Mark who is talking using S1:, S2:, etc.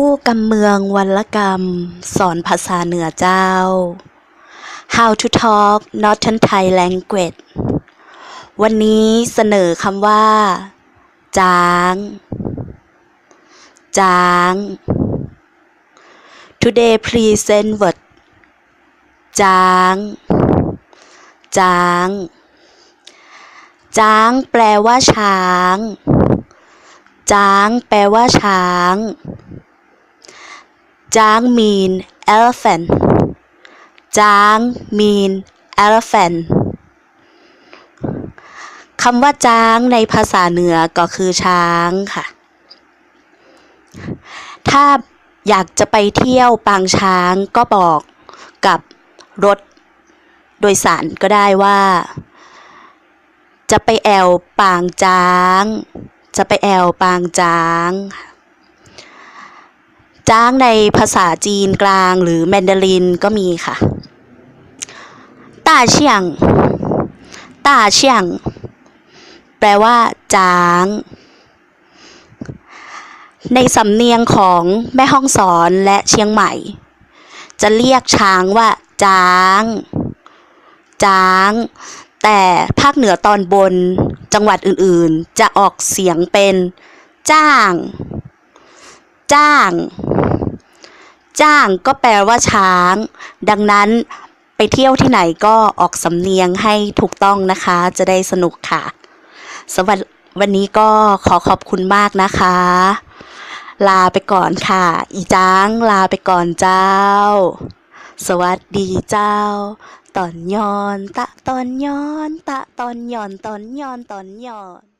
S1: อู้กำเมืองวันละกรรม สอนภาษาเหนือเจ้า How to talk Northern Thai language วันนี้เสนอคำว่า จาง จาง Today present word จาง จาง จางแปลว่าช้าง จางแปลว่าช้างาง mean elephant จาง mean elephant คำว่าจ้างในภาษาเหนือก็คือช้างค่ะ ถ้าอยากจะไปเที่ยวปางช้างก็บอกกับรถโดยสารก็ได้ว่า จะไปแอวปางจ้าง จะไปแอวปางจ้าง จ้างในภาษาจีนกลางหรือแมนดารินก็มีค่ะต้าเชียงต้าเชียงแปลว่าจาง ในสำเนียงของแม่ห้องสอนและเชียงใหม่ จะเรียกช้างว่าจางจาง แต่ภาคเหนือตอนบนจังหวัดอื่นๆ จะออกเสียงเป็น จ้าง จ้าง จ้างก็แปลว่าช้าง ดังนั้นไปเที่ยวที่ไหนก็ออกสำเนียงให้ถูกต้องนะคะ จะได้สนุกค่ะ สวัสดีวันนี้ก็ขอขอบคุณมากนะคะ ลาไปก่อนค่ะ อีจ้างลาไปก่อนเจ้า สวัสดีเจ้า ตอนยอน ตะตอนยอน ตะตอนยอนตอนยอนตอนยอน